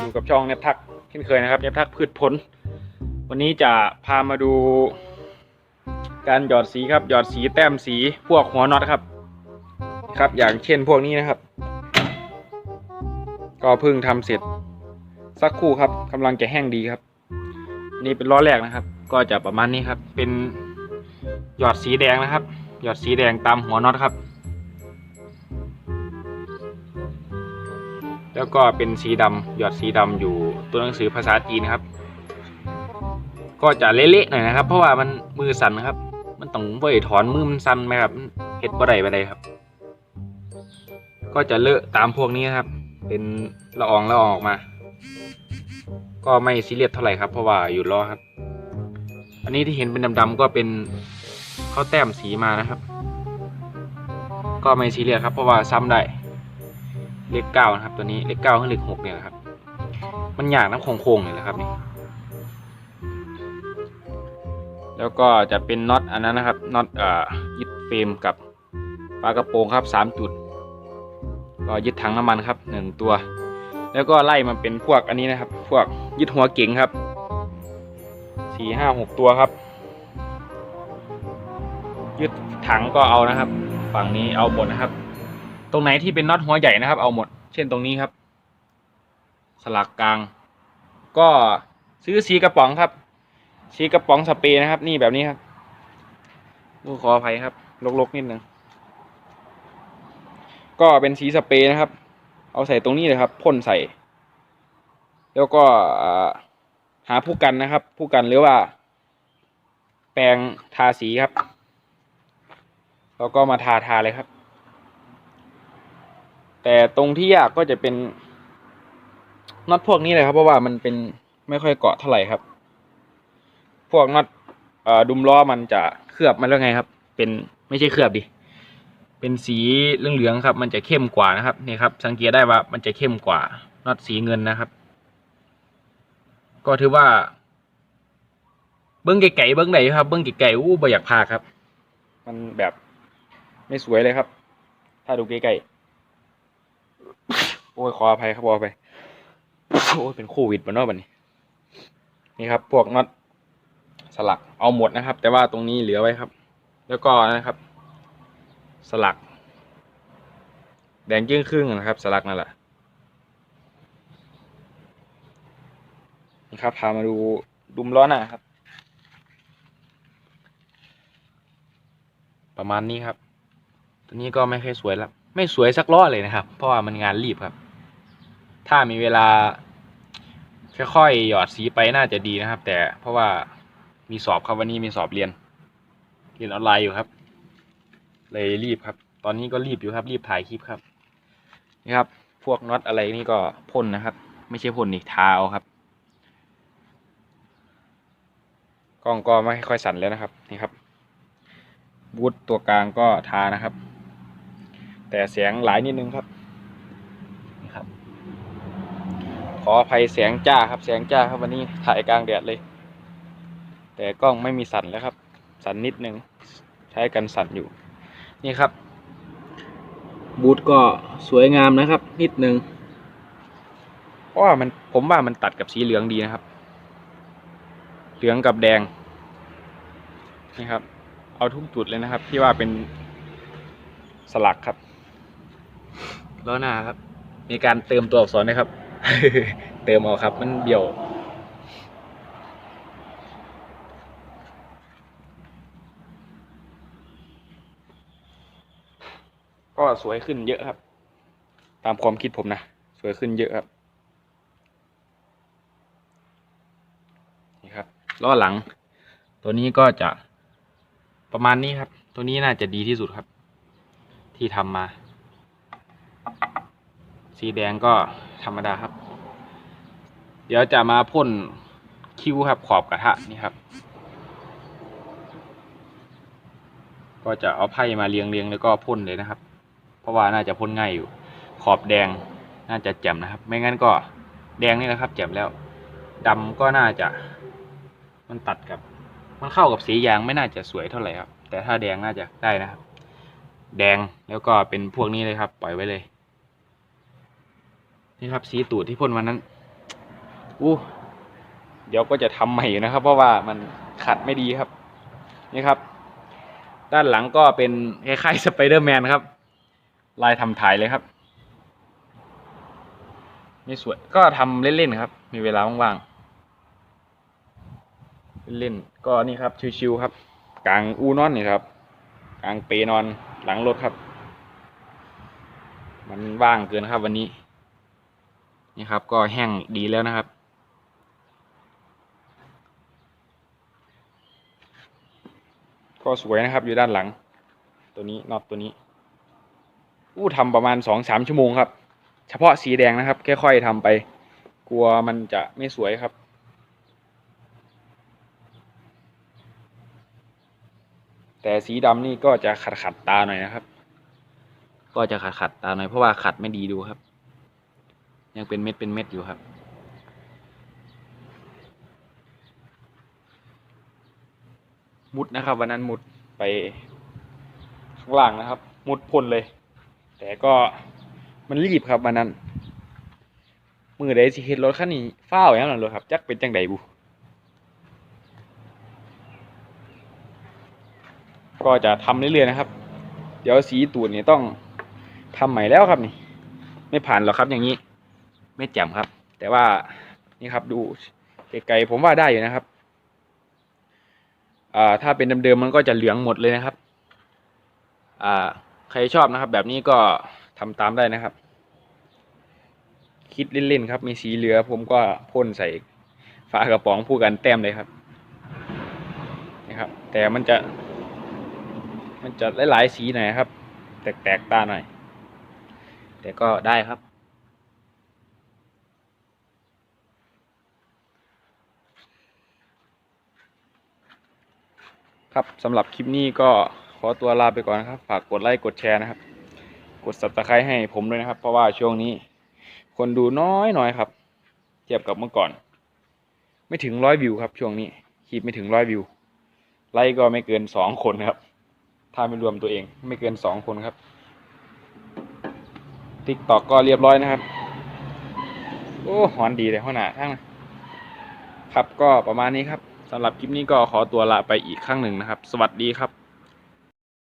อยู่กับช่องเน็ตทักเช่นเคยนะครับเน็ตทักพืชผล วันนี้จะพามาดู การหยอดสีครับหยอดสีแต้มสีพวกหัวน็อตครับ ครับอย่างเช่นพวกนี้นะครับ ก็เพิ่งทำเสร็จสักครู่ครับกำลังจะแห้งดีครับ นี่เป็นล้อแรกนะครับ ก็จะประมาณนี้ครับ เป็นหยอดสีแดงนะครับ หยอดสีแดงตามหัวน็อตครับ แล้วก็เป็นสีดำหยอดสีดำอยู่ตัวหนังสือภาษาจีนครับ ก็จะเละๆหน่อยนะครับ เพราะว่ามันมือสั่นครับ มันต้องบ่อยถอนมือมันสั่นไหมครับเฮ็ดบ่ได้ไปเลยครับ ก็จะเลอะตามพวกนี้นะครับ เป็นละอองละอองออกมา ก็ไม่ซีเรียสเท่าไหร่ครับ เพราะว่าอยู่ล้อครับ อันนี้ที่เห็นเป็นดำๆก็เป็นข้าวแต้มสีมานะครับ ก็ไม่ซีเรียสครับ เพราะว่าซ้ำได้ เลขเก้านะครับ ตัวนี้เลขเก้าขึ้นเลขหกเนี่ยนะครับ มันอยากน้ำโค้งๆเนี่ยแหละครับนี่แล้วก็จะเป็นน็อตอันนั้นนะครับน็อตอ่ายึดเฟรมกับปลากระโปรงครับสามจุด ก็ยึดถังน้ำมันครับหนึ่งตัว แล้วก็ไล่มาเป็นพวกอันนี้นะครับ พวกยึดหัวเก๋งครับสี่ห้าหกตัวครับ ยึดถังก็เอานะครับ ฝั่งนี้เอาหมดนะครับ ตรงไหนที่เป็นน็อตหัวใหญ่นะครับ เอาหมด เช่นตรงนี้ครับ สลักกลาง ก็ซื้อสีกระป๋องครับสีกระป๋องสเปรย์นะครับ นี่แบบนี้ครับดูขออภัยครับลกๆนิดนึงก็เป็นสีสเปรย์นะครับ เอาใส่ตรงนี้เลยครับพ่นใส่ แล้วก็หาผู้กันนะครับ ผู้กันหรือว่า แปรงทาสีครับ แล้วก็มาทาทาเลยครับ แต่ตรงที่ยากก็จะเป็นน็อตพวกนี้เลยครับ เพราะว่ามันเป็นไม่ค่อยเกาะเท่าไหร่ครับ พวกน็อตดุมล้อมันจะเคลือบมันแล้วไงครับ เป็นไม่ใช่เคลือบดิเป็นสีเหลืองๆครับ มันจะเข้มกว่านะครับนี่ครับ สังเกตได้ว่ามันจะเข้มกว่าน็อตสีเงินนะครับ ก็ถือว่า เบิ้องไก่ๆเบิ้องไหนครับ เบิ้องไก่ๆอู้บ่อยากพาครับ มันแบบไม่สวยเลยครับ ถ้าดูใกล้ๆ โอ้ยขออภัยครับขออภัยโอ้ยเป็นโควิดมาเนาะบัดนี้ นี่ครับ พวกน็อตสลักเอาหมดนะครับ แต่ว่าตรงนี้เหลือไว้ครับ แล้วก็นะครับ สลัก แดงยิ่งครึ่งนะครับ สลักนั่นแหละนี่ครับพามาดูดุมล้อหน้าครับ ประมาณนี้ครับ ตัวนี้ก็ไม่ค่อยสวยแล้ว ไม่สวยสักล้อเลยนะครับ เพราะว่ามันงานรีบครับ ถ้ามีเวลาค่อยๆหยอดสีไปน่าจะดีนะครับ แต่เพราะว่ามีสอบครับวันนี้มีสอบเรียนเรียนออนไลน์อยู่ครับ เลยรีบครับ ตอนนี้ก็รีบอยู่ครับ รีบถ่ายคลิปครับนี่ครับ พวกน็อตอะไรนี่ก็พ่นนะครับ ไม่ใช่พ่นนี่ทาเอาครับกล้องก็ไม่ค่อยสั่นแล้วนะครับนี่ครับบูทตัวกลางก็ทานะครับ แต่เสียงหลายนิดนึงครับนี่ครับ ขออภัยแสงจ้าครับ แสงจ้าครับวันนี้ถ่ายกลางแดดเลย แต่กล้องไม่มีสั่นแล้วครับ สั่นนิดนึงใช้กันสั่นอยู่ นี่ครับ บูทก็สวยงามนะครับ นิดนึงเพราะว่ามันผมว่ามันตัดกับสีเหลืองดีนะครับ เหลืองกับแดงนี่ครับ เอาทุกจุดเลยนะครับ ที่ว่าเป็นสลักครับแล้วหน้าครับ มีการเติมตัวอักษรนะครับ เติมเอาครับ มันเบี่ยว ก็สวยขึ้นเยอะครับ ตามความคิดผมนะ สวยขึ้นเยอะครับ นี่ครับล้อหลัง ตัวนี้ก็จะประมาณนี้ครับ ตัวนี้น่าจะดีที่สุดครับ ที่ทำมา สีแดงก็ธรรมดาครับ เดี๋ยวจะมาพ่นคิ้วครับขอบกระทะนี่ครับ ก็จะเอาไพ่มาเรียงเรียงแล้วก็พ่นเลยนะครับ เพราะว่าน่าจะพ่นง่ายอยู่ ขอบแดงน่าจะแจ่มนะครับ ไม่งั้นก็แดงนี่นะครับแจ่มแล้วดำก็น่าจะ มันตัดกับ มันเข้ากับสียางไม่น่าจะสวยเท่าไหร่ครับ แต่ถ้าแดงน่าจะได้นะครับ แดงแล้วก็เป็นพวกนี้เลยครับ ปล่อยไว้เลย นี่ครับ สีตูดที่พ่นวันนั้นอู้เดี๋ยวก็จะทำใหม่อยู่นะครับ เพราะว่ามันขัดไม่ดีครับ นี่ครับ ด้านหลังก็เป็นคล้ายๆสไปเดอร์แมนครับ ลายทำถ่ายเลยครับไม่สวยก็ทำเล่นๆครับ มีเวลาว่างๆเล่นก็นี่ครับชิวๆครับกลางอูนอนนี่ครับกลางเปนอนหลังรถครับ มันว่างเกินครับวันนี้ นี่ครับ ก็แห้งดีแล้วนะครับ ก็สวยนะครับอยู่ด้านหลัง ตัวนี้น็อตตัวนี้อู้ทำประมาณสองสามชั่วโมงครับ เฉพาะสีแดงนะครับ ค่อยๆทำไป กลัวมันจะไม่สวยครับแต่สีดำนี่ก็จะขัดขัดตาหน่อยนะครับ ก็จะขัดขัดตาหน่อยเพราะว่าขัดไม่ดีดูครับ ยังเป็นเม็ดเป็นเม็ดอยู่ครับ มุดนะครับ วันนั้นมุดไปข้างล่างนะครับ มุดพ่นเลย แต่ก็มันรีบครับวันนั้น มือใดสิเฮ็ดรถคันนี้ฟ้าวอย่างนั้นเลยครับ จักเป็นจังใดบุก็จะทำเรื่อยๆนะครับ เดี๋ยวสีตูดนี่ต้องทำใหม่แล้วครับนี่ ไม่ผ่านหรอกครับอย่างนี้ ไม่แจ่มครับ แต่ว่านี่ครับดูไกลๆผมว่าได้อยู่นะครับอ่าถ้าเป็นเดิมๆมันก็จะเหลืองหมดเลยนะครับ อ่า ใครชอบนะครับ แบบนี้ก็ทำตามได้นะครับ คิดเล่นๆครับ มีสีเหลือ ผมก็พ่นใส่ฝากระป๋องผู้กันแต้มเลยครับนี่ครับ แต่มันจะ มันจะหลายๆสีหน่อยครับ แตกๆตาหน่อยแต่ก็ได้ครับ ครับสำหรับคลิปนี้ก็ขอตัวลาไปก่อนนะครับ ฝากกดไลค์กดแชร์นะครับ กด subscribe ให้ผมด้วยนะครับ เพราะว่าช่วงนี้ คนดูน้อยหน่อยครับ เทียบกับเมื่อก่อน ไม่ถึงร้อยวิวครับ ช่วงนี้คลิปไม่ถึงร้อยวิว ไลค์ก็ไม่เกินสองคนครับ ถ้าไม่รวมตัวเองไม่เกินสองคนครับติ๊กตอกก็เรียบร้อยนะครับ โอ้หอนดีเลยหัวหน้าทั้งครับก็ประมาณนี้ครับ สำหรับคลิปนี้ก็ขอตัวลาไปอีกครั้งหนึ่งนะครับ สวัสดีครับ